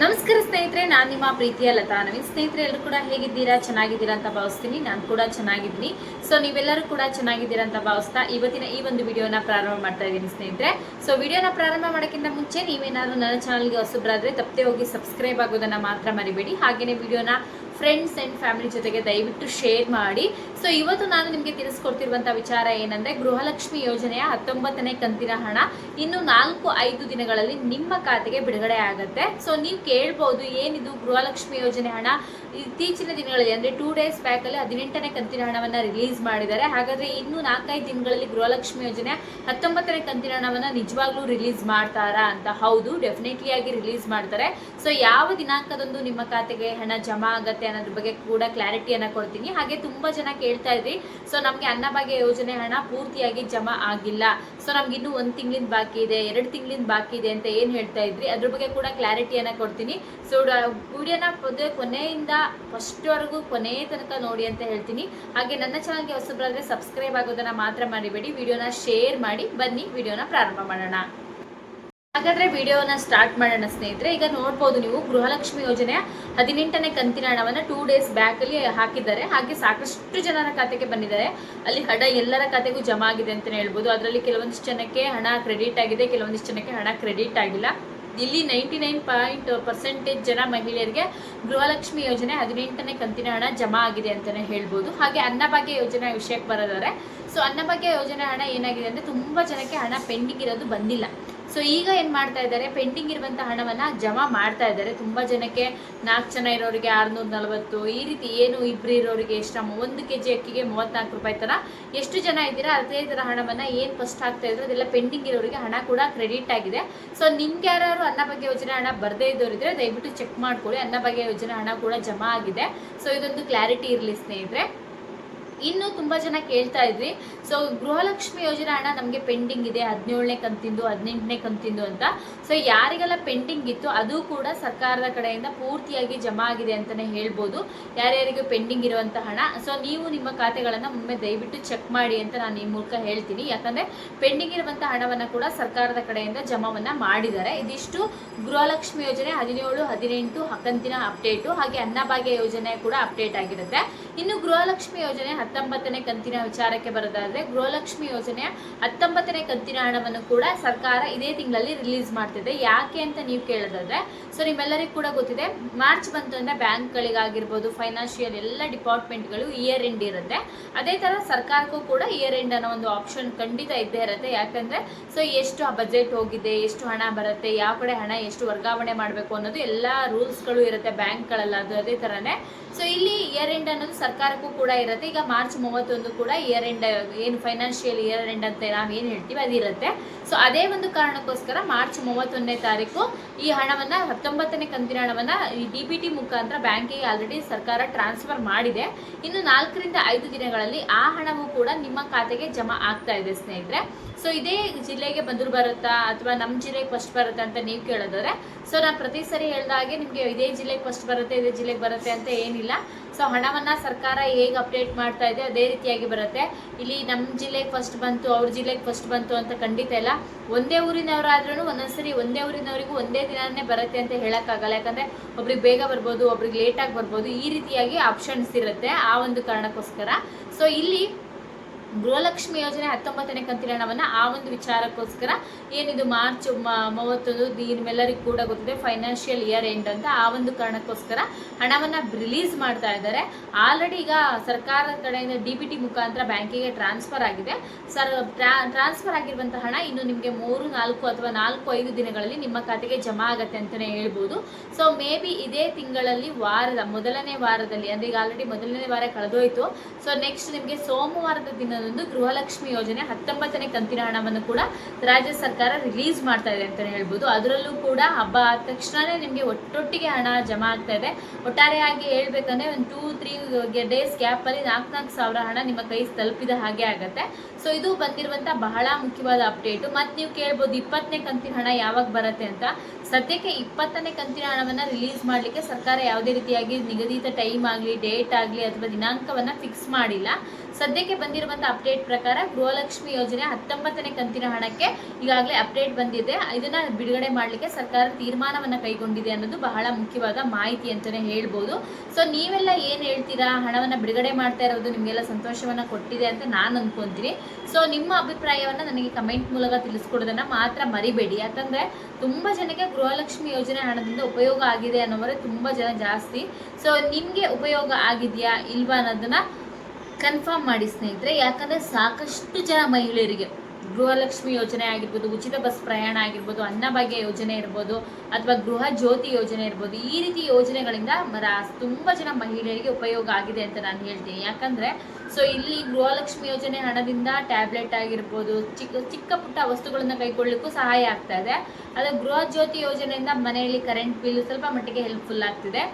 ನಮಸ್ಕಾರ ಸ್ನೇಹಿತರೆ, ನಾನು ನಿಮ್ಮ ಪ್ರೀತಿಯ ಲತಾ ನವೀನ್. ಸ್ನೇಹಿತರೆ, ಎಲ್ಲರೂ ಕೂಡ ಹೇಗಿದ್ದೀರಾ? ಚೆನ್ನಾಗಿದ್ದೀರಾ ಅಂತ ಭಾವಿಸ್ತೀನಿ. ನಾನು ಕೂಡ ಚೆನ್ನಾಗಿದ್ದೀನಿ. ಸೊ ನೀವೆಲ್ಲರೂ ಕೂಡ ಚೆನ್ನಾಗಿದ್ದೀರಾ ಅಂತ ಭಾವಿಸ್ತಾ ಇವತ್ತಿನ ಈ ಒಂದು ವಿಡಿಯೋನ ಪ್ರಾರಂಭ ಮಾಡ್ತಾ ಇದ್ದೀನಿ ಸ್ನೇಹಿತರೆ. ಸೊ ವಿಡಿಯೋನ ಪ್ರಾರಂಭ ಮಾಡೋಕ್ಕಿಂತ ಮುಂಚೆ ನೀವೇನಾದ್ರೂ ನನ್ನ ಚಾನಲ್ಗೆ ಹೊಸಬ್ರಾದ್ರೆ, ತಪ್ಪದೆ ಹೋಗಿ ಸಬ್ಸ್ಕ್ರೈಬ್ ಆಗೋದನ್ನ ಮಾತ್ರ ಮರಿಬೇಡಿ. ಹಾಗೆಯೇ ವಿಡಿಯೋನ ಫ್ರೆಂಡ್ಸ್ ಆ್ಯಂಡ್ ಫ್ಯಾಮಿಲಿ ಜೊತೆಗೆ ದಯವಿಟ್ಟು ಶೇರ್ ಮಾಡಿ. ಸೊ ಇವತ್ತು ನಾನು ನಿಮಗೆ ತಿಳಿಸ್ಕೊಡ್ತಿರುವಂಥ ವಿಚಾರ ಏನಂದರೆ ಗೃಹಲಕ್ಷ್ಮಿ ಯೋಜನೆಯ ಹತ್ತೊಂಬತ್ತನೇ ಕಂತಿನ ಹಣ ಇನ್ನು ನಾಲ್ಕು ಐದು ದಿನಗಳಲ್ಲಿ ನಿಮ್ಮ ಖಾತೆಗೆ ಬಿಡುಗಡೆ ಆಗುತ್ತೆ. ಸೊ ನೀವು ಕೇಳ್ಬೋದು ಏನಿದು ಗೃಹಲಕ್ಷ್ಮಿ ಯೋಜನೆ ಹಣ? ಇತ್ತೀಚಿನ ದಿನಗಳಲ್ಲಿ, ಅಂದರೆ ಟೂ ಡೇಸ್ ಬ್ಯಾಕಲ್ಲಿ ಹದಿನೆಂಟನೇ ಕಂತಿನ ಹಣವನ್ನು ರಿಲೀಸ್ ಮಾಡಿದ್ದಾರೆ. ಹಾಗಾದರೆ ಇನ್ನು ನಾಲ್ಕೈದು ದಿನಗಳಲ್ಲಿ ಗೃಹಲಕ್ಷ್ಮಿ ಯೋಜನೆ ಹತ್ತೊಂಬತ್ತನೇ ಕಂತಿನ ಹಣವನ್ನು ನಿಜವಾಗ್ಲೂ ರಿಲೀಸ್ ಮಾಡ್ತಾರಾ ಅಂತ? ಹೌದು ಡೆಫಿನೆಟ್ಲಿ ಆಗಿ ರಿಲೀಸ್ ಮಾಡ್ತಾರೆ. ಸೊ ಯಾವ ದಿನಾಂಕದಂದು ನಿಮ್ಮ ಖಾತೆಗೆ ಹಣ ಜಮಾ ಆಗತ್ತೆ ಅನ್ನೋದ್ರ ಬಗ್ಗೆ ಕೂಡ ಕ್ಲಾರಿಟಿಯನ್ನು ಕೊಡ್ತೀನಿ. ಹಾಗೆ ತುಂಬ ಜನ ಕೇಳ್ತಾ ಇದ್ರಿ. ಸೊ ನಮಗೆ ಅನ್ನಭಾಗ್ಯ ಯೋಜನೆ ಹಣ ಪೂರ್ತಿಯಾಗಿ ಜಮಾ ಆಗಿಲ್ಲ. ಸೊ ನಮ್ಗೆ ಇನ್ನೂ ಒಂದು ತಿಂಗಳಿಂದ ಬಾಕಿ ಇದೆ, ಎರಡು ತಿಂಗಳಿಂದ ಬಾಕಿ ಇದೆ ಅಂತ ಏನು ಹೇಳ್ತಾ ಇದ್ರಿ? ಅದ್ರ ಬಗ್ಗೆ ಕೂಡ ಕ್ಲಾರಿಟಿಯನ್ನು ಕೊಡ್ತೀನಿ. ಸೊ ವಿಡಿಯೋನ ಕೊನೆಯಿಂದ ಫಸ್ಟ್ವರೆಗೂ ಕೊನೆ ತನಕ ನೋಡಿ ಅಂತ ಹೇಳ್ತೀನಿ. ಹಾಗೆ ನನ್ನ ಚಾನಲ್ಗೆ ಹೊಸಬ್ರಾದ್ರೆ ಸಬ್ಸ್ಕ್ರೈಬ್ ಆಗೋದನ್ನ ಮಾತ್ರ ಮಾಡಿಬೇಡಿ ವಿಡಿಯೋನ ಶೇರ್ ಮಾಡಿ, ಬನ್ನಿ ವಿಡಿಯೋನ ಪ್ರಾರಂಭ ಮಾಡೋಣ. ಹಾಗಾದ್ರೆ ವಿಡಿಯೋನ ಸ್ಟಾರ್ಟ್ ಮಾಡೋಣ ಸ್ನೇಹಿತರೆ. ಈಗ ನೋಡ್ಬೋದು ನೀವು, ಗೃಹಲಕ್ಷ್ಮಿ ಯೋಜನೆಯ ಹದಿನೆಂಟನೇ ಕಂತಿನ ಹಣವನ್ನು ಟೂ ಡೇಸ್ ಬ್ಯಾಕ್ ಅಲ್ಲಿ ಹಾಕಿದ್ದಾರೆ. ಹಾಗೆ ಸಾಕಷ್ಟು ಜನರ ಖಾತೆಗೆ ಬಂದಿದ್ದಾರೆ. ಅಲ್ಲಿ ಹಣ ಎಲ್ಲರ ಖಾತೆಗೂ ಜಮಾ ಆಗಿದೆ ಅಂತಲೇ ಹೇಳ್ಬೋದು. ಅದರಲ್ಲಿ ಕೆಲವೊಂದಿಷ್ಟು ಜನಕ್ಕೆ ಹಣ ಕ್ರೆಡಿಟ್ ಆಗಿದೆ, ಕೆಲವೊಂದಿಷ್ಟು ಜನಕ್ಕೆ ಹಣ ಕ್ರೆಡಿಟ್ ಆಗಿಲ್ಲ. ಇಲ್ಲಿ ನೈಂಟಿ ನೈನ್ ಪಾಯಿಂಟ್ ಪರ್ಸೆಂಟೇಜ್ ಜನ ಮಹಿಳೆಯರಿಗೆ ಗೃಹಲಕ್ಷ್ಮಿ ಯೋಜನೆ ಹದಿನೆಂಟನೇ ಕಂತಿನ ಹಣ ಜಮಾ ಆಗಿದೆ ಅಂತಲೇ ಹೇಳ್ಬೋದು. ಹಾಗೆ ಅನ್ನಭಾಗ್ಯ ಯೋಜನೆ ವಿಷಯಕ್ಕೆ ಬರೋದಾದ್ರೆ ಸೊ ಅನ್ನಭಾಗ್ಯ ಯೋಜನೆ ಹಣ ಏನಾಗಿದೆ ಅಂದರೆ ತುಂಬ ಜನಕ್ಕೆ ಹಣ ಪೆಂಡಿಂಗ್ ಇರೋದು ಬಂದಿಲ್ಲ. ಸೊ ಈಗ ಏನು ಮಾಡ್ತಾ ಇದ್ದಾರೆ? ಪೆಂಡಿಂಗ್ ಇರುವಂಥ ಹಣವನ್ನು ಜಮಾ ಮಾಡ್ತಾ ಇದ್ದಾರೆ. ತುಂಬ ಜನಕ್ಕೆ ನಾಲ್ಕು ಜನ ಇರೋರಿಗೆ ಆರುನೂರ ನಲವತ್ತು, ಈ ರೀತಿ ಏನು ಇಬ್ಬರು ಇರೋರಿಗೆ ಎಷ್ಟು ಒಂದು ಕೆ ಜಿ ಅಕ್ಕಿಗೆ ಮೂವತ್ತ್ನಾಲ್ಕು ರೂಪಾಯಿ ಥರ ಎಷ್ಟು ಜನ ಇದ್ದೀರಾ, ಅದೇ ಥರ ಹಣವನ್ನು ಏನು ಫಸ್ಟ್ ಆಗ್ತಾ ಇದ್ರು, ಅದೆಲ್ಲ ಪೆಂಡಿಂಗ್ ಇರೋರಿಗೆ ಹಣ ಕೂಡ ಕ್ರೆಡಿಟ್ ಆಗಿದೆ. ಸೊ ನಿಮ್ಗೆ ಯಾರು ಅನ್ನಭಾಗ್ಯ ಯೋಜನೆ ಹಣ ಬರದೇ ಇದ್ದವರಿದ್ರೆ ದಯವಿಟ್ಟು ಚೆಕ್ ಮಾಡ್ಕೊಳ್ಳಿ. ಅನ್ನಭಾಗ್ಯ ಯೋಜನೆ ಹಣ ಕೂಡ ಜಮಾ ಆಗಿದೆ. ಸೊ ಇದೊಂದು ಕ್ಲಾರಿಟಿ ಇರಲಿ ಸ್ನೇಹಿತರೆ. ಇನ್ನು ತುಂಬ ಜನ ಕೇಳ್ತಾ ಇದ್ವಿ. ಸೊ ಗೃಹಲಕ್ಷ್ಮಿ ಯೋಜನೆ ಹಣ ನಮಗೆ ಪೆಂಡಿಂಗ್ ಇದೆ. ಹದಿನೇಳನೇ ಕಂತಿಂದು, ಹದಿನೆಂಟನೇ ಕಂತಿಂದು ಅಂತ. ಸೊ ಯಾರಿಗೆಲ್ಲ ಪೆಂಡಿಂಗ್ ಇತ್ತು, ಅದು ಕೂಡ ಸರ್ಕಾರದ ಕಡೆಯಿಂದ ಪೂರ್ತಿಯಾಗಿ ಜಮಾ ಆಗಿದೆ ಅಂತಲೇ ಹೇಳ್ಬೋದು. ಯಾರ್ಯಾರಿಗೆ ಪೆಂಡಿಂಗ್ ಇರುವಂಥ ಹಣ. ಸೊ ನೀವು ನಿಮ್ಮ ಖಾತೆಗಳನ್ನು ಒಮ್ಮೆ ದಯವಿಟ್ಟು ಚೆಕ್ ಮಾಡಿ ಅಂತ ನಾನು ಈ ಮೂಲಕ ಹೇಳ್ತೀನಿ. ಯಾಕಂದರೆ ಪೆಂಡಿಂಗ್ ಇರುವಂಥ ಹಣವನ್ನು ಕೂಡ ಸರ್ಕಾರದ ಕಡೆಯಿಂದ ಜಮಾವನ್ನು ಮಾಡಿದ್ದಾರೆ. ಇದಿಷ್ಟು ಗೃಹಲಕ್ಷ್ಮಿ ಯೋಜನೆ ಹದಿನೇಳು, ಹದಿನೆಂಟು, ಕಂತಿನ ಅಪ್ಡೇಟು ಹಾಗೆ ಅನ್ನಭಾಗ್ಯ ಯೋಜನೆ ಕೂಡ ಅಪ್ಡೇಟ್ ಆಗಿರುತ್ತೆ. ಇನ್ನು ಗೃಹಲಕ್ಷ್ಮಿ ಯೋಜನೆ ಹತ್ತೊಂಬತ್ತನೇ ಕಂತಿನ ವಿಚಾರಕ್ಕೆ ಬರೋದಾದ್ರೆ ಗೃಹಲಕ್ಷ್ಮಿ ಯೋಜನೆಯ ಹತ್ತೊಂಬತ್ತನೇ ಕಂತಿನ ಹಣವನ್ನು ಕೂಡ ಸರ್ಕಾರ ಇದೇ ತಿಂಗಳಲ್ಲಿ ರಿಲೀಸ್ ಮಾಡ್ತಿದೆ. ಯಾಕೆ ಅಂತ ನೀವು ಕೇಳೋದಾದ್ರೆ ಸೊ ನಿಮ್ಮೆಲ್ಲರಿಗೂ ಕೂಡ ಗೊತ್ತಿದೆ, ಮಾರ್ಚ್ ಬಂತು ಅಂದರೆ ಬ್ಯಾಂಕ್ಗಳಿಗಾಗಿರ್ಬೋದು ಫೈನಾನ್ಷಿಯಲ್ ಎಲ್ಲ ಡಿಪಾರ್ಟ್ಮೆಂಟ್ಗಳು ಇಯರ್ ಎಂಡ್ ಇರುತ್ತೆ. ಅದೇ ಥರ ಸರ್ಕಾರಕ್ಕೂ ಕೂಡ ಇಯರ್ ಎಂಡ್ ಅನ್ನೋ ಒಂದು ಆಪ್ಷನ್ ಖಂಡಿತ ಇದ್ದೇ ಇರುತ್ತೆ. ಯಾಕಂದರೆ ಸೊ ಎಷ್ಟು ಆ ಬಜೆಟ್ ಹೋಗಿದೆ, ಎಷ್ಟು ಹಣ ಬರುತ್ತೆ, ಯಾವ ಕಡೆ ಹಣ ಎಷ್ಟು ವರ್ಗಾವಣೆ ಮಾಡಬೇಕು ಅನ್ನೋದು ಎಲ್ಲ ರೂಲ್ಸ್ಗಳು ಇರುತ್ತೆ ಬ್ಯಾಂಕ್ಗಳಲ್ಲ ಅದು ಅದೇ ಥರನೇ ಸೊ ಇಲ್ಲಿ ಇಯರ್ ಎಂಡ್ ಅನ್ನೋದು ಸರ್ಕಾರಕ್ಕೂ ಕೂಡ ಇರುತ್ತೆ. ಈಗ ಮಾರ್ಚ್ ಮೂವತ್ತೊಂದು ಕೂಡ ಇಯರ್ ಎಂಡ್ ಏನು ಫೈನಾನ್ಷಿಯಲ್ ಇಯರ್ ಎಂಡ್ ಅಂತ ನಾವು ಏನು ಹೇಳ್ತೀವಿ ಅದಿರುತ್ತೆ ಸೊ ಅದೇ ಒಂದು ಕಾರಣಕ್ಕೋಸ್ಕರ ಮಾರ್ಚ್ ಮೂವತ್ತೊಂದನೇ ತಾರೀಕು ಈ ಹಣವನ್ನು, ಹತ್ತೊಂಬತ್ತನೇ ಕಂತಿನ ಹಣವನ್ನು ಈ ಡಿ ಬಿ ಟಿ ಮುಖಾಂತರ ಬ್ಯಾಂಕಿಗೆ ಆಲ್ರೆಡಿ ಸರ್ಕಾರ ಟ್ರಾನ್ಸ್ಫರ್ ಮಾಡಿದೆ. ಇನ್ನು ನಾಲ್ಕರಿಂದ ಐದು ದಿನಗಳಲ್ಲಿ ಆ ಹಣವೂ ಕೂಡ ನಿಮ್ಮ ಖಾತೆಗೆ ಜಮಾ ಆಗ್ತಾ ಇದೆ, ಸ್ನೇಹಿತರೆ. ಸೊ ಇದೇ ಜಿಲ್ಲೆಗೆ ಬಂದರು ಬರುತ್ತಾ ಅಥವಾ ನಮ್ಮ ಜಿಲ್ಲೆಗೆ ಫಸ್ಟ್ ಬರುತ್ತಾ ಅಂತ ನೀವು ಕೇಳೋದಾದ್ರೆ ಸೊ ನಾನು ಪ್ರತಿ ಸರಿ ಹೇಳ್ದಾಗೆ ನಿಮಗೆ ಇದೇ ಜಿಲ್ಲೆಗೆ ಫಸ್ಟ್ ಬರುತ್ತೆ, ಇದೇ ಜಿಲ್ಲೆಗೆ ಬರುತ್ತೆ ಅಂತ ಏನಿಲ್ಲ. ಸೊ ಹಣವನ್ನು ಸರ್ಕಾರ ಹೇಗೆ ಅಪ್ಡೇಟ್ ಮಾಡ್ತಾ ಇದೆ ಅದೇ ರೀತಿಯಾಗಿ ಬರುತ್ತೆ. ಇಲ್ಲಿ ನಮ್ಮ ಜಿಲ್ಲೆಗೆ ಫಸ್ಟ್ ಬಂತು, ಅವ್ರ ಜಿಲ್ಲೆಗೆ ಫಸ್ಟ್ ಬಂತು ಅಂತ ಖಂಡಿತ ಇಲ್ಲ. ಒಂದೇ ಊರಿನವರಾದ್ರೂ ಒಂದೊಂದ್ಸರಿ ಒಂದೇ ಊರಿನವರಿಗೂ ಒಂದೇ ದಿನನೇ ಬರುತ್ತೆ ಅಂತ ಹೇಳೋಕ್ಕಾಗಲ್ಲ. ಯಾಕಂದರೆ ಒಬ್ರಿಗೆ ಬೇಗ ಬರ್ಬೋದು, ಒಬ್ರಿಗೆ ಲೇಟಾಗಿ ಬರ್ಬೋದು, ಈ ರೀತಿಯಾಗಿ ಆಪ್ಷನ್ಸ್ ಇರುತ್ತೆ ಆ ಒಂದು ಕಾರಣಕ್ಕೋಸ್ಕರ. ಸೊ ಇಲ್ಲಿ ಗೃಹಲಕ್ಷ್ಮಿ ಯೋಜನೆ ಹತ್ತೊಂಬತ್ತನೇ ಕಂತಿನ ಹಣವನ್ನು ಆ ಒಂದು ವಿಚಾರಕ್ಕೋಸ್ಕರ ಏನಿದು ಮಾರ್ಚ್ ಮೂವತ್ತೊಂದು ನಿಮ್ಮೆಲ್ಲರಿಗೂ ಕೂಡ ಗೊತ್ತಿದೆ ಫೈನಾನ್ಷಿಯಲ್ ಇಯರ್ ಎಂಡ್ ಅಂತ ಆ ಒಂದು ಕಾರಣಕ್ಕೋಸ್ಕರ ಹಣವನ್ನು ರಿಲೀಸ್ ಮಾಡ್ತಾ ಇದ್ದಾರೆ. ಆಲ್ರೆಡಿ ಈಗ ಸರ್ಕಾರದ ಕಡೆಯಿಂದ ಡಿ ಬಿ ಟಿ ಮುಖಾಂತರ ಬ್ಯಾಂಕಿಗೆ ಟ್ರಾನ್ಸ್ಫರ್ ಆಗಿದೆ. ಸರ್ ಟ್ರಾನ್ಸ್ಫರ್ ಆಗಿರುವಂಥ ಹಣ ಇನ್ನು ನಿಮಗೆ ಮೂರು, ನಾಲ್ಕು ಅಥವಾ ನಾಲ್ಕು, ಐದು ದಿನಗಳಲ್ಲಿ ನಿಮ್ಮ ಖಾತೆಗೆ ಜಮಾ ಆಗುತ್ತೆ ಅಂತಲೇ ಹೇಳ್ಬೋದು. ಸೊ ಮೇ ಬಿ ಇದೇ ತಿಂಗಳಲ್ಲಿ ವಾರದ, ಮೊದಲನೇ ವಾರದಲ್ಲಿ, ಅಂದರೆ ಈಗ ಆಲ್ರೆಡಿ ಮೊದಲನೇ ವಾರ ಕಳೆದೋಯ್ತು. ಸೊ ನೆಕ್ಸ್ಟ್ ನಿಮಗೆ ಸೋಮವಾರದ ದಿನದಂದು ಗೃಹಲಕ್ಷ್ಮಿ ಯೋಜನೆ ಹತ್ತೊಂಬತ್ತನೇ ಕಂತಿನ ಹಣವನ್ನು ಕೂಡ ರಾಜ್ಯ ಸರ್ಕಾರ ರಿಲೀಸ್ ಮಾಡ್ತಾ ಇದೆ ಅಂತಲೇ ಹೇಳ್ಬೋದು. ಅದರಲ್ಲೂ ಕೂಡ ಹಬ್ಬ ಆದ ತಕ್ಷಣವೇ ನಿಮಗೆ ಒಟ್ಟೊಟ್ಟಿಗೆ ಹಣ ಜಮಾ ಆಗ್ತಾ ಇದೆ. ಒಟ್ಟಾರೆಯಾಗಿ ಹೇಳ್ಬೇಕಂದ್ರೆ ಒಂದು ಟೂ ತ್ರೀ ಡೇಸ್ ಗ್ಯಾಪಲ್ಲಿ ನಾಲ್ಕು ನಾಲ್ಕು ಸಾವಿರ ಹಣ ನಿಮ್ಮ ಕೈ ತಲುಪಿದ ಹಾಗೆ ಆಗುತ್ತೆ. ಸೊ ಇದು ಬಂದಿರುವಂಥ ಬಹಳ ಮುಖ್ಯವಾದ ಅಪ್ಡೇಟು ಮತ್ತು ನೀವು ಕೇಳ್ಬೋದು ಇಪ್ಪತ್ತನೇ ಕಂತಿನ ಹಣ ಯಾವಾಗ ಬರುತ್ತೆ ಅಂತ. ಸದ್ಯಕ್ಕೆ ಇಪ್ಪತ್ತನೇ ಕಂತಿನ ಹಣವನ್ನು ರಿಲೀಸ್ ಮಾಡಲಿಕ್ಕೆ ಸರ್ಕಾರ ಯಾವುದೇ ರೀತಿಯಾಗಿ ನಿಗದಿತ ಟೈಮ್ ಆಗಲಿ ಡೇಟ್ ಆಗಲಿ ಅಥವಾ ದಿನಾಂಕವನ್ನು ಫಿಕ್ಸ್ ಮಾಡಿಲ್ಲ. ಸದ್ಯಕ್ಕೆ ಬಂದಿರುವಂಥ ಅಪ್ಡೇಟ್ ಪ್ರಕಾರ ಗೃಹಲಕ್ಷ್ಮಿ ಯೋಜನೆ ಹತ್ತೊಂಬತ್ತನೇ ಕಂತಿನ ಹಣಕ್ಕೆ ಈಗಾಗಲೇ ಅಪ್ಡೇಟ್ ಬಂದಿದೆ. ಇದನ್ನ ಬಿಡುಗಡೆ ಮಾಡಲಿಕ್ಕೆ ಸರ್ಕಾರ ತೀರ್ಮಾನವನ್ನು ಕೈಗೊಂಡಿದೆ ಅನ್ನೋದು ಬಹಳ ಮುಖ್ಯವಾದ ಮಾಹಿತಿ ಅಂತಾನೆ ಹೇಳ್ಬೋದು. ಸೊ ನೀವೆಲ್ಲ ಏನು ಹೇಳ್ತೀರಾ? ಹಣವನ್ನ ಬಿಡುಗಡೆ ಮಾಡ್ತಾ ಇರೋದು ನಿಮಗೆಲ್ಲ ಸಂತೋಷವನ್ನ ಕೊಟ್ಟಿದೆ ಅಂತ ನಾನು ಅನ್ಕೊಂತೀನಿ. ಸೊ ನಿಮ್ಮ ಅಭಿಪ್ರಾಯವನ್ನು ನನಗೆ ಕಮೆಂಟ್ ಮೂಲಕ ತಿಳಿಸ್ಕೊಡೋದನ್ನು ಮಾತ್ರ ಮರಿಬೇಡಿ. ಯಾಕಂದರೆ ತುಂಬ ಜನಕ್ಕೆ ಗೃಹಲಕ್ಷ್ಮಿ ಯೋಜನೆ ಹಣದಿಂದ ಉಪಯೋಗ ಆಗಿದೆ ಅನ್ನೋವರೇ ತುಂಬ ಜನ ಜಾಸ್ತಿ. ಸೊ ನಿಮಗೆ ಉಪಯೋಗ ಆಗಿದೆಯಾ ಇಲ್ವಾ ಅನ್ನೋದನ್ನು ಕನ್ಫರ್ಮ್ ಮಾಡಿ ಸ್ನೇಹಿತರೆ. ಯಾಕಂದರೆ ಸಾಕಷ್ಟು ಜನ ಮಹಿಳೆಯರಿಗೆ ಗೃಹಲಕ್ಷ್ಮಿ ಯೋಜನೆ ಆಗಿರ್ಬೋದು, ಉಚಿತ ಬಸ್ ಪ್ರಯಾಣ ಆಗಿರ್ಬೋದು ಅನ್ನಭಾಗ್ಯ ಯೋಜನೆ ಇರ್ಬೋದು, ಅಥವಾ ಗೃಹ ಜ್ಯೋತಿ ಯೋಜನೆ ಇರ್ಬೋದು, ಈ ರೀತಿ ಯೋಜನೆಗಳಿಂದ ತುಂಬ ಜನ ಮಹಿಳೆಯರಿಗೆ ಉಪಯೋಗ ಆಗಿದೆ ಅಂತ ನಾನು ಹೇಳ್ತೀನಿ. ಯಾಕಂದ್ರೆ ಸೊ ಇಲ್ಲಿ ಗೃಹಲಕ್ಷ್ಮಿ ಯೋಜನೆ ಹಣದಿಂದ ಟ್ಯಾಬ್ಲೆಟ್ ಆಗಿರ್ಬೋದು, ಚಿಕ್ಕ ಚಿಕ್ಕ ಪುಟ್ಟ ವಸ್ತುಗಳನ್ನು ಕೈಗೊಳ್ಳಲಿಕ್ಕೂ ಸಹಾಯ ಆಗ್ತಾ ಇದೆ. ಅದೇ ಗೃಹ ಜ್ಯೋತಿ ಯೋಜನೆಯಿಂದ ಮನೆಯಲ್ಲಿ ಕರೆಂಟ್ ಬಿಲ್ ಸ್ವಲ್ಪ ಮಟ್ಟಿಗೆ ಹೆಲ್ಪ್ಫುಲ್ ಆಗ್ತಿದೆ.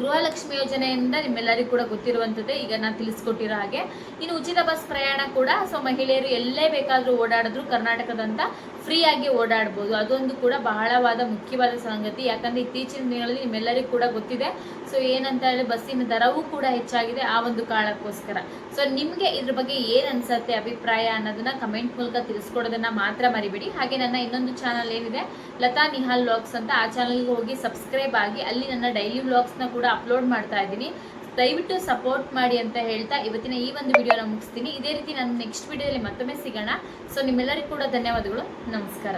ಗೃಹಲಕ್ಷ್ಮಿ ಯೋಜನೆಯಿಂದ ನಿಮ್ಮೆಲ್ಲರಿಗೂ ಕೂಡ ಗೊತ್ತಿರುವಂಥದ್ದೇ ಈಗ ನಾನು ತಿಳಿಸ್ಕೊಟ್ಟಿರೋ ಹಾಗೆ. ಇನ್ನು ಉಚಿತ ಬಸ್ ಪ್ರಯಾಣ ಕೂಡ ಸೊ ಮಹಿಳೆಯರು ಎಲ್ಲೇ ಬೇಕಾದರೂ ಓಡಾಡಿದ್ರು ಕರ್ನಾಟಕದಂತ ಫ್ರೀಯಾಗಿ ಓಡಾಡ್ಬೋದು. ಅದೊಂದು ಕೂಡ ಬಹಳವಾದ ಮುಖ್ಯವಾದ ಸಂಗತಿ. ಯಾಕಂದ್ರೆ ಇತ್ತೀಚಿನ ದಿನಗಳಲ್ಲಿ ನಿಮ್ಮೆಲ್ಲರಿಗೂ ಕೂಡ ಗೊತ್ತಿದೆ. ಸೊ ಏನಂತ ಹೇಳಿ ಬಸ್ಸಿನ ದರವೂ ಕೂಡ ಹೆಚ್ಚಾಗಿದೆ ಆ ಒಂದು ಕಾರಣಕ್ಕೋಸ್ಕರ. ಸೊ ನಿಮಗೆ ಇದ್ರ ಬಗ್ಗೆ ಏನು ಅನ್ಸತ್ತೆ, ಅಭಿಪ್ರಾಯ ಅನ್ನೋದನ್ನ ಕಮೆಂಟ್ ಮೂಲಕ ತಿಳಿಸ್ಕೊಡೋದನ್ನ ಮಾತ್ರ ಮರಿಬೇಡಿ. ಹಾಗೆ ನನ್ನ ಇನ್ನೊಂದು ಚಾನಲ್ ಏನಿದೆ, ಲತಾ ನಿಹಾಲ್ ವ್ಲಾಗ್ಸ್ ಅಂತ ಆ ಚಾನಲ್ಗೆ ಹೋಗಿ ಸಬ್ಸ್ಕ್ರೈಬ್ ಆಗಿ, ಅಲ್ಲಿ ನನ್ನ ಡೈಲಿ ವ್ಲಾಗ್ಸ್ನ ಕೂಡ ಅಪ್ಲೋಡ್ ಮಾಡ್ತಾ ಇದ್ದೀನಿ. ದಯವಿಟ್ಟು ಸಪೋರ್ಟ್ ಮಾಡಿ ಅಂತ ಹೇಳ್ತಾ ಇವತ್ತಿನ ಈ ಒಂದು ವಿಡಿಯೋನ ಮುಗಿಸ್ತೀನಿ. ಇದೇ ರೀತಿ ನಾನು ನೆಕ್ಸ್ಟ್ ವಿಡಿಯೋದಲ್ಲಿ ಮತ್ತೊಮ್ಮೆ ಸಿಗೋಣ. ಸೊ ನಿಮ್ಮೆಲ್ಲರಿಗೂ ಕೂಡ ಧನ್ಯವಾದಗಳು. ನಮಸ್ಕಾರ.